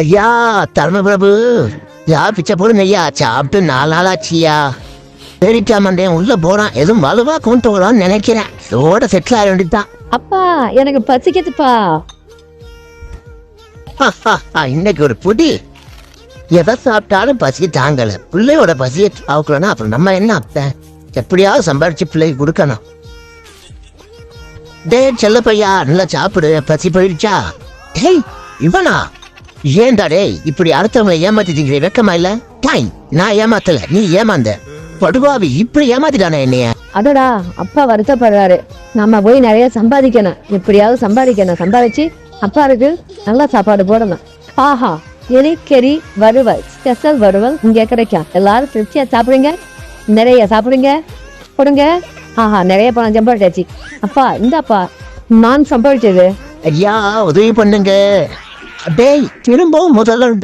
ஐயா தர்ம பிரபு. யா பிச்சை போடுங்க ஐயா. சாப்பிட்டு நாலு நாள் ஆச்சியா சரிக்கா மண்டேன் உள்ள போறான். எதுவும் வலுவா கொண்டு வரான்னு நினைக்கிறேன். இதோட செட்டில் ஆக வேண்டியதுதான். அப்பா எனக்கு பசிக்குதுப்பா. இன்னைக்கு ஒரு புடி. எதை சாப்பிட்டாலும் பசி தாங்கல. பிள்ளையோட பசியை சாப்பிடணும் அப்புறம் நம்ம என்ன அப்ப எப்படியாவது சம்பாரிச்சு பிள்ளைக்கு கொடுக்கணும். டே செல்ல பையா நல்லா சாப்பிடு. பசி போயிடுச்சா? டேய் இவனா? டேய் இப்படி அடுத்தவங்களை ஏமாத்திட்டீங்க வெக்கமா இல்ல? டாய் நான் ஏமாத்தல நீ ஏமாந்த. படுபாவி இப்படி ஏமாத்திட்டானே என்னைய? அதோடா அப்பா வருத்தப்படுறாரு. நம்ம போய் நிறைய சம்பாதிக்கணும். எப்படியாவது சம்பாதிக்கணும். சம்பாதிச்சு அப்பாருக்கு நல்ல சாப்பாடு போடணும். ஆஹா எலிக்கறி வறுவல் ஸ்பெஷல் வறுவல் இங்க கிடைக்கும். எல்லாரும் திருப்தியா சாப்பிடுங்க. நிறைய சாப்பிடுங்க. கொடுங்க. ஆஹா நிறைய பணம் சம்பாதிச்சாச்சு. அப்பா இந்தாப்பா நான் சம்பாதிச்சது. ஐயா உதவி பண்ணுங்க. Bey, gelin bol modalarında